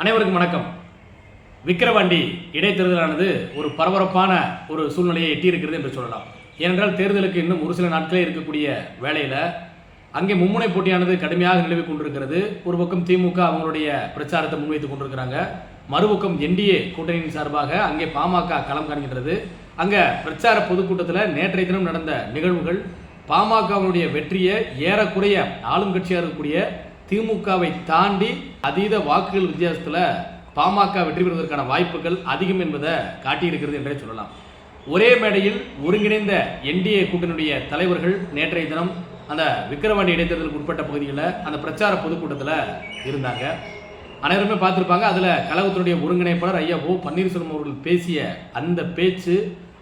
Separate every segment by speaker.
Speaker 1: அனைவருக்கும் வணக்கம். விக்கிரவாண்டி இடைத்தேர்தலானது ஒரு பரபரப்பான ஒரு சூழ்நிலையை எட்டியிருக்கிறது என்று சொல்லலாம். ஏனென்றால் தேர்தலுக்கு இன்னும் ஒரு சில நாட்களே இருக்கக்கூடிய வேளையில் அங்கே மும்முனை போட்டியானது கடுமையாக நிலவி கொண்டிருக்கிறது. ஒரு பக்கம் திமுக அவங்களுடைய பிரச்சாரத்தை முன்வைத்துக் கொண்டிருக்கிறாங்க. மறுபக்கம் என்டிஏ கூட்டணியின் சார்பாக அங்கே பாமக களம் காண்கின்றது. அங்கே பிரச்சார பொதுக்கூட்டத்தில் நேற்றைய தினம் நடந்த நிகழ்வுகள் பாமகவுடைய வெற்றியை ஏறக்குறைய ஆளும் கட்சியாக இருக்கக்கூடிய திமுகவை தாண்டி அதீத வாக்குகள் வித்தியாசத்தில் பாமக வெற்றி பெறுவதற்கான வாய்ப்புகள் அதிகம் என்பதை காட்டியிருக்கிறது என்றே சொல்லலாம். ஒரே மேடையில் ஒருங்கிணைந்த என்டிஏ கூட்டணியுடைய தலைவர்கள் நேற்றைய தினம் அந்த விக்கிரவாண்டி இடைத்தேர்தலுக்கு உட்பட்ட பகுதிகளில் அந்த பிரச்சார பொதுக்கூட்டத்தில் இருந்தாங்க. அனைவருமே பார்த்துருப்பாங்க. அதில் கழகத்தினுடைய ஒருங்கிணைப்பாளர் ஐயா ஓ பன்னீர்செல்வம் அவர்கள் பேசிய அந்த பேச்சு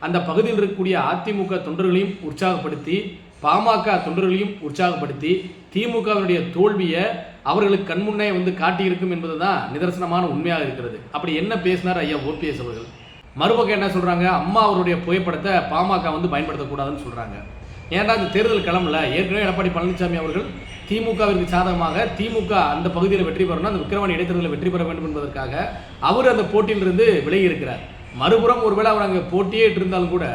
Speaker 1: அந்த பகுதியில் இருக்கக்கூடிய அதிமுக தொண்டர்களையும் உற்சாகப்படுத்தி பாமக தொண்டர்களையும் உற்சாகப்படுத்தி திமுகவினுடைய தோல்வியை அவர்களுக்கு கண்முன்னே வந்து காட்டியிருக்கும் என்பதுதான் நிதர்சனமான உண்மையாக இருக்கிறது. அப்படி என்ன பேசினார் ஐயா ஓபிஎஸ் அவர்கள்? மறுபக்கம் என்ன சொல்கிறாங்க அம்மா அவருடைய புகைப்படத்தை பாமக வந்து பயன்படுத்தக்கூடாதுன்னு சொல்கிறாங்க ஏன்டா இந்த தேர்தல் கிளம்பல? ஏற்கனவே எடப்பாடி பழனிசாமி அவர்கள் திமுகவிற்கு சாதகமாக திமுக அந்த பகுதியில் வெற்றி பெறணும் அந்த விக்கிரவாணி இடைத்தேர்தலில் வெற்றி பெற வேண்டும் என்பதற்காக அவர் அந்த போட்டியிலிருந்து விலகி இருக்கிறார். மறுபுறம் ஒருவேளை அவர் அங்கே போட்டியே இருந்தாலும் கூட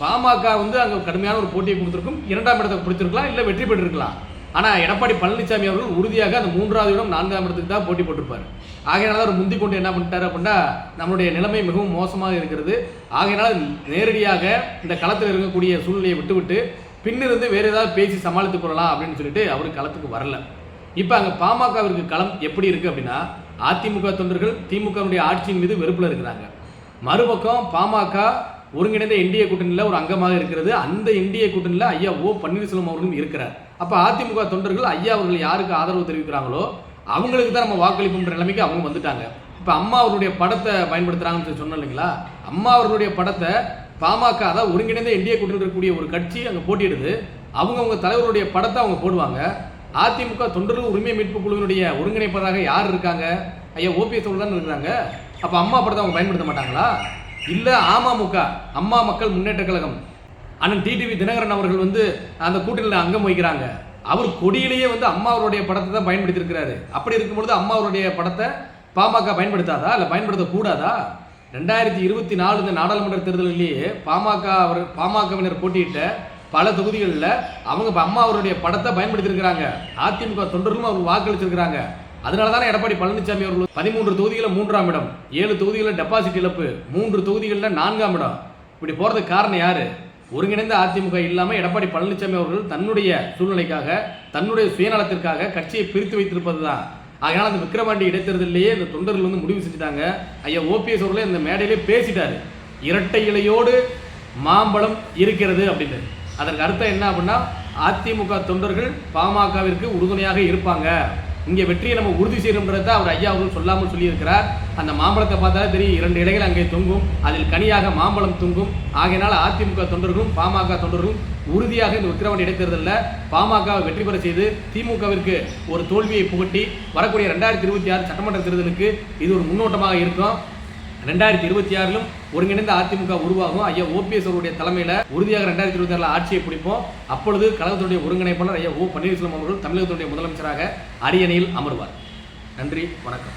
Speaker 1: பாமக வந்து அங்கே கடுமையான ஒரு போட்டியை கொடுத்துருக்கும். இரண்டாம் இடத்தை பிடிச்சிருக்கலாம் இல்லை வெற்றி பெற்றிருக்கலாம். ஆனால் எடப்பாடி பழனிசாமி அவர்கள் உறுதியாக அந்த மூன்றாவது இடம் நான்காம் இடத்துக்கு தான் போட்டி போட்டிருப்பார். ஆகையினால அவர் முந்தி கொண்டு என்ன பண்ணிட்டார் அப்படின்னா நம்மளுடைய நிலைமை மிகவும் மோசமாக இருக்கிறது. ஆகையினால நேரடியாக இந்த களத்தில் இருக்கக்கூடிய சூழ்நிலையை விட்டுவிட்டு பின்னிருந்து வேறு ஏதாவது பேசி சமாளித்துக் கொள்ளலாம் அப்படின்னு சொல்லிட்டு அவர் களத்துக்கு வரல. இப்போ அங்கே பாமகவிற்கு களம் எப்படி இருக்குது அப்படின்னா அதிமுக தொண்டர்கள் திமுகவுடைய ஆட்சியின் மீது வெறுப்பில் இருக்கிறாங்க. மறுபக்கம் பாமக ஒருங்கிணைந்த என்டிஏ கூட்டணியில் ஒரு அங்கமாக இருக்கிறது. அந்த என்டிஏ கூட்டணியில் ஐயா ஓ பன்னீர்செல்வம் அவர்களும் இருக்கிறார். அப்போ அதிமுக தொண்டர்கள் ஐயா அவர்கள் யாருக்கு ஆதரவு தெரிவிக்கிறாங்களோ அவங்களுக்கு தான் நம்ம வாக்களிப்புன்ற நிலைமைக்கு அவங்க வந்துட்டாங்க. இப்போ அம்மா அவருடைய படத்தை பயன்படுத்துகிறாங்கன்னு சொல்லி சொன்னோம் இல்லைங்களா? அம்மா அவர்களுடைய படத்தை பாமக அதாவது ஒருங்கிணைந்த என்டிஏ கூட்டணியில் இருக்கக்கூடிய ஒரு கட்சி அங்கே போட்டியிடுது. அவங்கவுங்க தலைவருடைய படத்தை அவங்க போடுவாங்க. அதிமுக தொண்டர்கள் உரிமை மீட்பு குழுவினுடைய ஒருங்கிணைப்பதாக யார் இருக்காங்க? ஐயா ஓபிஎஸ் தான் இருக்கிறாங்க. அப்போ அம்மா படத்தை அவங்க பயன்படுத்த மாட்டாங்களா? இல்லை அமமுக அம்மா மக்கள் முன்னேற்ற கழகம். அண்ணன் டிடிவி தினகரன் அவர்கள் வந்து அந்த கூட்டணியில் அங்கம் வகிக்கிறாங்க. அவர் கொடியிலேயே வந்து அம்மா அவருடைய படத்தை தான் பயன்படுத்தியிருக்கிறாரு. அப்படி இருக்கும்பொழுது அம்மா அவருடைய படத்தை பாமக பயன்படுத்தாதா? இல்லை பயன்படுத்தக்கூடாதா? ரெண்டாயிரத்தி இருபத்தி நாலு இந்த நாடாளுமன்ற தேர்தலிலேயே பாமக அவர் பாமகவினர் போட்டியிட்ட பல தொகுதிகளில் அவங்க அம்மா அவருடைய படத்தை பயன்படுத்தியிருக்கிறாங்க. அதிமுக தொண்டர்களும் அவங்க வாக்களிச்சிருக்கிறாங்க. அதனால தானே எடப்பாடி பழனிசாமி அவர்கள் பதிமூன்று தொகுதிகளில் மூன்றாம் இடம் ஏழு தொகுதிகளில் டெபாசிட் இழப்பு மூன்று தொகுதிகளில் நான்காம் இடம். இப்படி போகிறதுக்கு காரணம் யாரு? ஒருங்கிணைந்த அதிமுக இல்லாமல் எடப்பாடி பழனிசாமி அவர்கள் தன்னுடைய சூழ்நிலைக்காக தன்னுடைய சுயநலத்திற்காக கட்சியை பிரித்து வைத்திருப்பது தான் அதனால் அந்த விக்கிரவாண்டி இடைத்தேர்தலிலேயே இந்த தொண்டர்கள் வந்து முடிவு செஞ்சுட்டாங்க. ஐயா ஓபிஎஸ் அவர்களே இந்த மேடையிலே பேசிட்டாரு. இரட்டை இலையோடு மாம்பழம் இருக்கிறது அப்படின்னு. அதற்கு அர்த்தம் என்ன அப்படின்னா அதிமுக தொண்டர்கள் பாமகவிற்கு உறுதுணையாக இருப்பாங்க. இங்கே வெற்றியை நம்ம உறுதி செய்யணுன்றதை அவர் ஐயா அவர்கள் சொல்லாமல் சொல்லியிருக்கிறார். அந்த மாம்பழத்தை பார்த்தாலே தெரியும் இரண்டு இலைகள் அங்கே தொங்கும். அதில் கனியாக மாம்பழம் தொங்கும். ஆகையினால் அதிமுக தொண்டர்களும் பாமக தொண்டர்களும் உறுதியாக இந்த விக்கிரவாண்டி இடைத்தேர்தலில் பாமகவை வெற்றி பெற செய்து திமுகவிற்கு ஒரு தோல்வியை புகட்டி வரக்கூடிய ரெண்டாயிரத்தி இருபத்தி ஆறு சட்டமன்ற தேர்தலுக்கு இது ஒரு முன்னோட்டமாக இருக்கும். ரெண்டாயிரத்தி இருபத்தி ஆறிலும் ஒருங்கிணைந்த அதிமுக உருவாகும். ஐயா ஓபிஎஸ் அவருடைய தலைமையில் உறுதியாக ரெண்டாயிரத்தி இருபத்தி ஆறில் ஆட்சியை பிடிப்போம். அப்பொழுது கழகத்துடைய ஒருங்கிணைப்பாளர் ஐயா ஓ பன்னீர்செல்வம் அவர்கள் தமிழகத்துடைய முதலமைச்சராக அரியணையில் அமர்வார். நன்றி வணக்கம்.